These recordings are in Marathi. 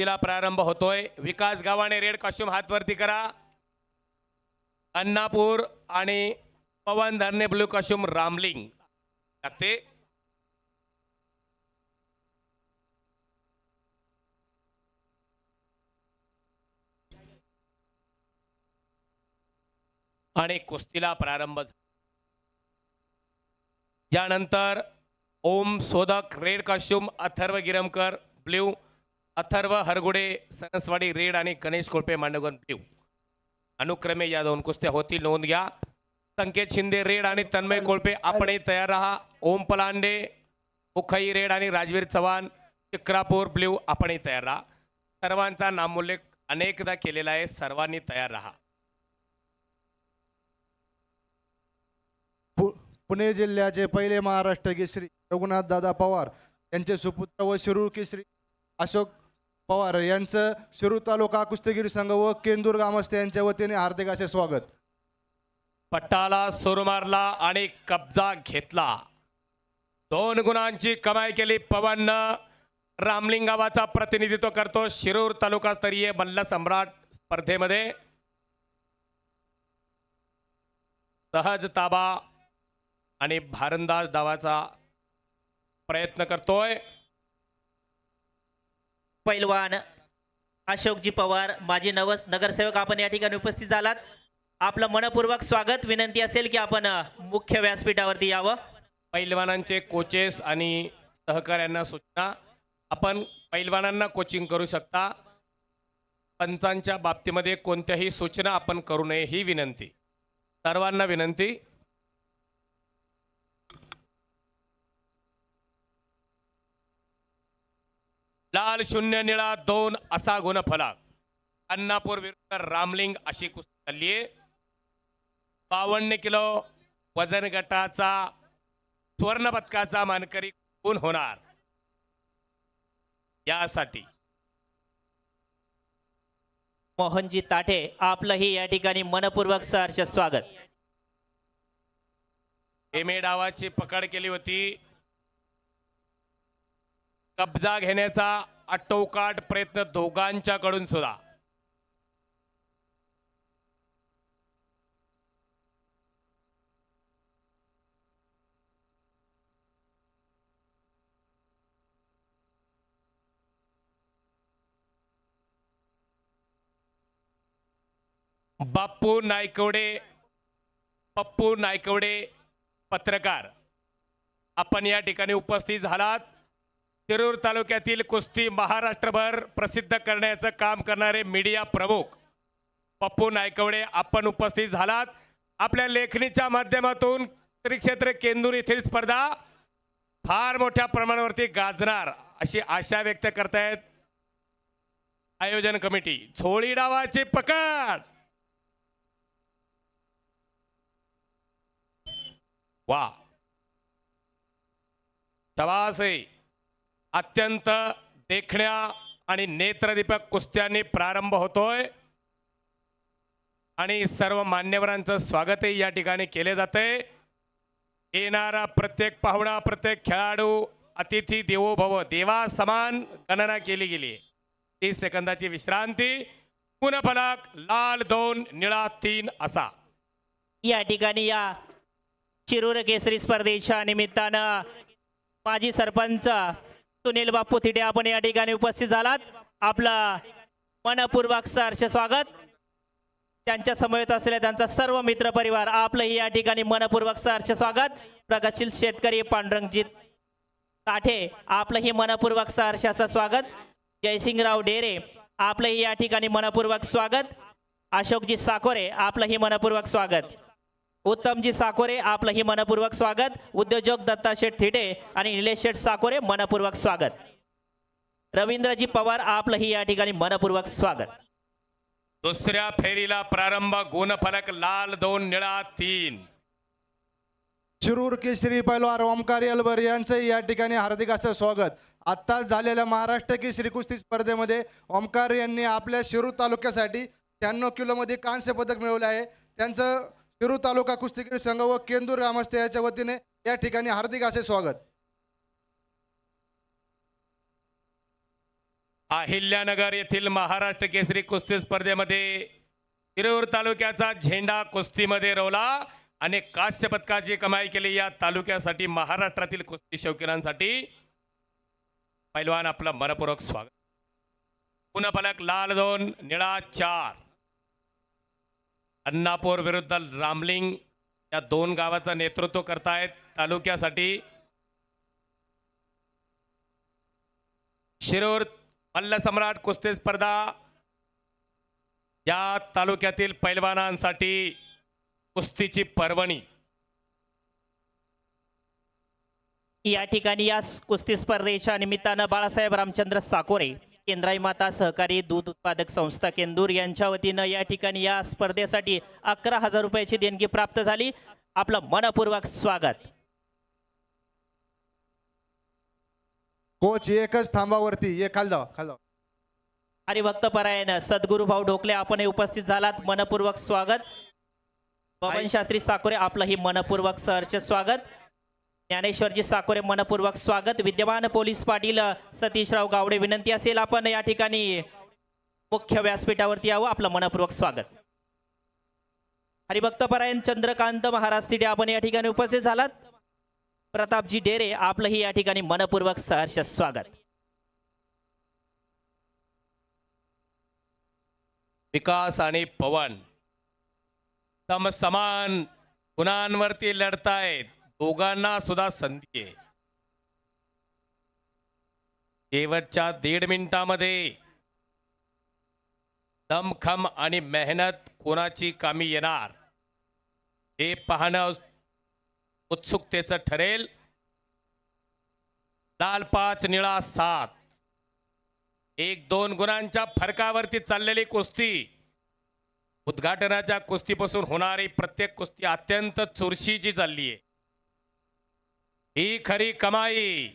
तिला प्रारंभ होतोय. विकास गावाने रेड कॉस्ट्युम हातवरती करा. अन्नापूर आणि पवन धरणे ब्ल्यू कॉस्ट्युम रामलिंग. लागते. आणि कुस्तीला प्रारंभ झाला. यानंतर Om Sodak red costume Atharva Giramkar blue Atharva Hargude Saraswadi red आणि गणेश कोळपे मांडवगण ब्ल्यू अनुक्रमे या दोन कुस्त्या होतील नोंद घ्या संकेत शिंदे रेड आणि तन्मय कोळपे आपणही तयार राहा ओम पलांडे मुखई रेड आणि राजवीर चव्हाण चिक्रापूर ब्ल्यू आपणही तयार राहा सर्वांचा नामोल्लेख अनेकदा केलेला आहे सर्वांनी तयार राहा पु- पुणे जिल्ह्याचे पहिले महाराष्ट्र केसरी रघुनाथ दादा पवार यांचे सुपुत्र व शिरूर केसरी अशोक पवार यांचं शिरूर तालुका कुस्तीगीर संघ व केंदूर ग्रामस्थ यांच्या वतीने हार्दिक असे स्वागत. पट्टाला सूर मारला आणि कब्जा घेतला. दोन गुणांची कमाई केली पवन रामलिंगावाचा प्रतिनिधित्व करतो शिरूर तालुका स्तरीय मल्ल सम्राट स्पर्धेमध्ये. सहज ताबा आणि भारंदाज डावाचा प्रयत्न करतोय. पैलवान अशोकजी पवार माजी नव नगरसेवक आपण या ठिकाणी उपस्थित झालात. आपलं मनपूर्वक स्वागत विनंती असेल की आपण मुख्य व्यासपीठावरती यावं. पैलवानांचे कोचेस आणि सहकाऱ्यांना सूचना. आपण पैलवानांना कोचिंग करू शकता. पंचांच्या बाबतीमध्ये कोणत्याही सूचना आपण करू नये ही विनंती. सर्वांना विनंती. लाल शून्य निळा दोन असा गुणफलक. अन्नापूर विरुद्ध रामलिंग अशी कुस्ती चालली आहे. बावन्न किलो वजन गटाचा सुवर्ण पदकाचा मानकरी कोण होणार? यासाठी. मोहनजी ताठे आपलंही या ठिकाणी मनपूर्वक सहर्ष स्वागत. एमे डावाची पकड केली होती. कब्जा घेण्याचा आटोकाट प्रयत्न दोघांच्याकडून सुद्धा. बाप्पू नायकवडे पप्पू नायकवडे पत्रकार आपण या ठिकाणी उपस्थित झालात. शिरूर तालुक्यातील कुस्ती महाराष्ट्रभर प्रसिद्ध करण्याचं काम करणारे मीडिया प्रमुख पप्पू नायकवडे आपण उपस्थित झालात. आपल्या लेखणीच्या माध्यमातून श्रीक्षेत्र केंदूर येथील स्पर्धा फार मोठ्या प्रमाणावरती गाजणार अशी आशा व्यक्त करतायत. आयोजन कमिटी झोळी डावाची पकड! वा तवास आहे अत्यंत देखण्या आणि नेत्रदीपक कुस्त्यांनी प्रारंभ होतोय. आणि सर्व मान्यवरांचं स्वागतही या ठिकाणी केले जाते. येणारा प्रत्येक पाहुणा प्रत्येक खेळाडू अतिथी देवो भव देवा समान गणना केली गेली. तीस सेकंदाची विश्रांती. गुणफलक लाल दोन निळा तीन असा. या ठिकाणी या शिरूर केसरी स्पर्धेच्या निमित्तानं माजी सरपंच सुनील बाप्पू थिटे आपण या ठिकाणी उपस्थित झालात. आपलं मनपूर्वक सहर्ष स्वागत. त्यांच्या समवेत असलेल्या त्यांचा सर्व मित्र परिवार आपलंही या ठिकाणी मनपूर्वक सहर्ष स्वागत. प्रगतशील शेतकरी पांडुरंगजीत ताठे आपलंही मनपूर्वक सहर्षाचं स्वागत. जयसिंगराव डेरे आपलंही या ठिकाणी मनपूर्वक स्वागत. अशोकजी साकोरे आपलंही मनपूर्वक स्वागत. उत्तमजी साकोरे आपलंही मनपूर्वक स्वागत. उद्योजक दत्ता शेठ थिटे आणि निलेश शेठ साकोरे मनपूर्वक स्वागत. रवींद्रजी पवार आपलंही या ठिकाणी मनपूर्वक स्वागत. दुसऱ्या फेरीला प्रारंभ गुणफलक लाल दोन निळा तीन. शिरूर केसरी पैलवान ओमकार अलबर यांचंही या ठिकाणी हार्दिक असं स्वागत. आत्ताच झालेल्या महाराष्ट्र केसरी कुस्ती स्पर्धेमध्ये ओमकार यांनी आपल्या शिरूर तालुक्यासाठी शहाण्णव किलोमध्ये कांस्य पदक मिळवले आहे. त्यांचं शिरूर तालुका कुस्तीगीर संघ व केंदूर ग्रामस्थ याच्या वतीने या ठिकाणी हार्दिक असे स्वागत. अहिल्यानगर येथील महाराष्ट्र केसरी कुस्ती स्पर्धेमध्ये शिरूर तालुक्याचा झेंडा कुस्तीमध्ये रोवला. आणि कांस्य पदकाची कमाई केली या तालुक्यासाठी महाराष्ट्रातील कुस्ती शौकीनांसाठी. पैलवान आपलं मनपूर्वक स्वागत. पुन्हा फलक लाल दोन निळा चार. अन्नापूर विरुद्ध रामलिंग या दोन गावाचं नेतृत्व करतायत. तालुक्यासाठी शिरूर मल्लसम्राट कुस्ती स्पर्धा या तालुक्यातील पैलवानांसाठी कुस्तीची पर्वणी. या ठिकाणी या कुस्ती स्पर्धेच्या निमित्तानं बाळासाहेब रामचंद्र साकोरे केंद्राई माता सहकारी दूध उत्पादक संस्था केंदूर यांच्या वतीनं या ठिकाणी या स्पर्धेसाठी अकरा हजार रुपयाची देणगी प्राप्त झाली. आपलं मनपूर्वक स्वागत. कोच एकच थांबावरती. ये खाल जावा खाल जावा हरिभक्त परायण सद्गुरू भाऊ ढोकले आपणही उपस्थित झालात. मनपूर्वक स्वागत. बबन शास्त्री साकोरे आपलंही मनपूर्वक सहर्ष स्वागत. ज्ञानेश्वरजी साकोरे मनपूर्वक स्वागत. विद्यमान पोलीस पाटील सतीशराव गावडे विनंती असेल आपण या ठिकाणी मुख्य व्यासपीठावरती यावं. आपलं मनपूर्वक स्वागत. हरिभक्त परायण चंद्रकांत महाराज तिडे आपण या ठिकाणी उपस्थित झालात. प्रतापजी डेरे आपलंही या ठिकाणी मनपूर्वक सहर्ष स्वागत. विकास आणि पवन सम समान गुणांवरती लढतायत. दोघांना सुद्धा संधी आहे. शेवटच्या दीड मिनिटामध्ये दमखम आणि मेहनत कोणाची कामी येणार? हे पाहणं उत्सुकतेचं ठरेल. लाल पाच निळा सात. एक दोन गुणांच्या फरकावरती चाललेली कुस्ती. उद्घाटनाच्या कुस्तीपासून होणारी प्रत्येक कुस्ती अत्यंत चुरशीची चालली आहे. ही खरी कमाई.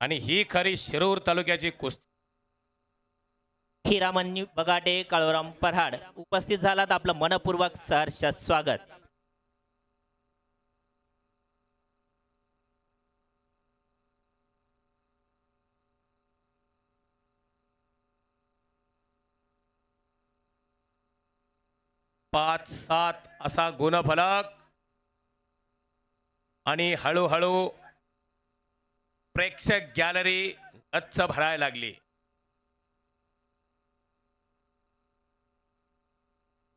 आणि ही खरी शिरूर तालुक्याची कुस्ती. हिरामणी बगाटे काळोराम पराड उपस्थित झालात आपलं मनपूर्वक सहर्ष स्वागत. पाच सात असा गुणफलक. आणि हळूहळू प्रेक्षक गॅलरी गच्च भरायला लागली.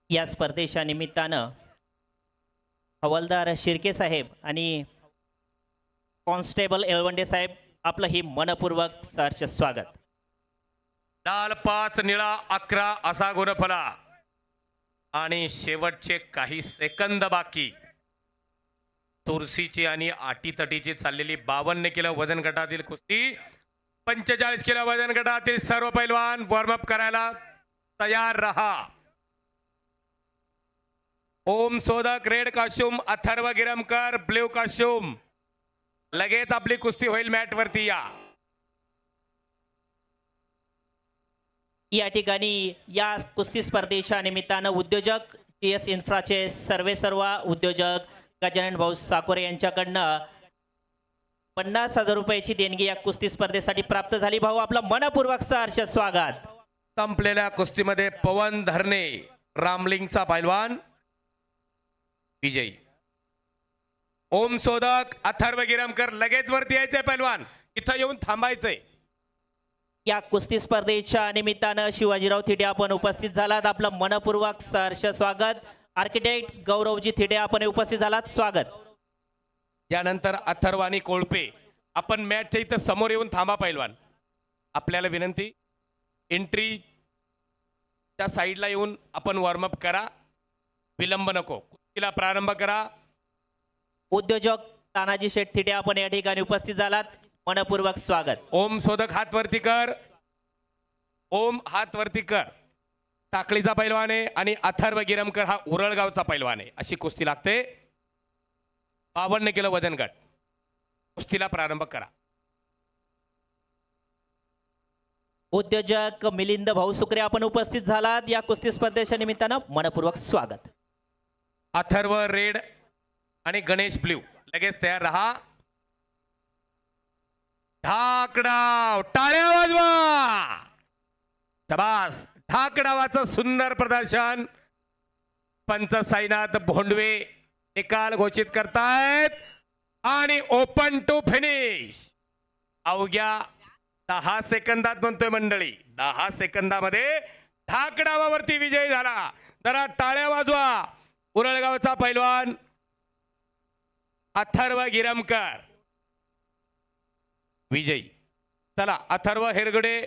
या स्पर्धेच्या निमित्तानं हवालदार शिर्के साहेब आणि कॉन्स्टेबल एलवंडे साहेब आपलं ही मनपूर्वक सहर्ष स्वागत. लाल पाच निळा अकरा असा गुणफला. आणि शेवटचे काही सेकंद बाकी. चुरशीची आणि आटीतटीची चाललेली बावन्न किलो वजन गटातील कुस्ती पंचेचाळीस किलो वजन गटातील सर्व पैलवान वॉर्मअप करायला तयार रहा. Om Sodhak red costume Atharva Giramkar blue costume लगेच आपली कुस्ती होईल मॅट वरती या. या ठिकाणी या कुस्ती स्पर्धेच्या निमित्तानं उद्योजक जी एस इन्फ्राचे सर्वे सर्व उद्योजक गजानन भाऊ साकोरे यांच्याकडनं पन्नास हजार रुपयाची देणगी या कुस्ती स्पर्धेसाठी प्राप्त झाली. भाऊ आपलं मनपूर्वक सहर्ष स्वागत. संपलेल्या कुस्तीमध्ये पवन धरणे रामलिंगचा पैलवान विजयी. ओम सोदक अथर्व गिरमकर लगेच वरती यायचंय पैलवान. इथं येऊन थांबायचंय या कुस्ती स्पर्धेच्या निमित्तानं शिवाजीराव थिटे आपण उपस्थित झालात. आपलं मनपूर्वक सहर्ष स्वागत. आर्किटेक्ट गौरवजी थिटे आपण उपस्थित झालात. स्वागत. यानंतर अथर्व आणि कोळपे आपण मॅचच्या इथं समोर येऊन थांबा पैलवान. आपल्याला विनंती एंट्री त्या साईडला येऊन आपण वॉर्मअप करा. विलंब नको. कुस्तीला प्रारंभ करा. उद्योजक तानाजी शेठ थिटे आपण या ठिकाणी उपस्थित झालात. मनपूर्वक स्वागत. ओम सोदक हात वरती कर. ओम हात वरती कर. टाकळीचा पैलवान आहे आणि अथर्व गिरमकर हा उरळगावचा पैलवान आहे. अशी कुस्ती लागते. बावन्न किलो वजन गट. कुस्तीला प्रारंभ करा. उद्योजक मिलिंद भाऊ सुकरे आपण उपस्थित झालात. या कुस्ती स्पर्धेच्या निमित्तानं मनपूर्वक स्वागत. अथर्व रेड आणि गणेश ब्ल्यू. लगेच तयार राहा. ढाकडाव टाळ्या वाजवा. शबास. ढाकडावाचं सुंदर प्रदर्शन. पंच साईनाथ भोंडवे निकाल घोषित करतायत. आणि ओपन टू फिनिश अवघ्या दहा सेकंदात म्हणतोय मंडळी दहा सेकंदामध्ये ढाकडावावरती विजय झाला. जरा टाळ्या वाजवा. उरळगावचा पैलवान अथर्व गिरमकर. विजयी. चला अथर्व हेरगडे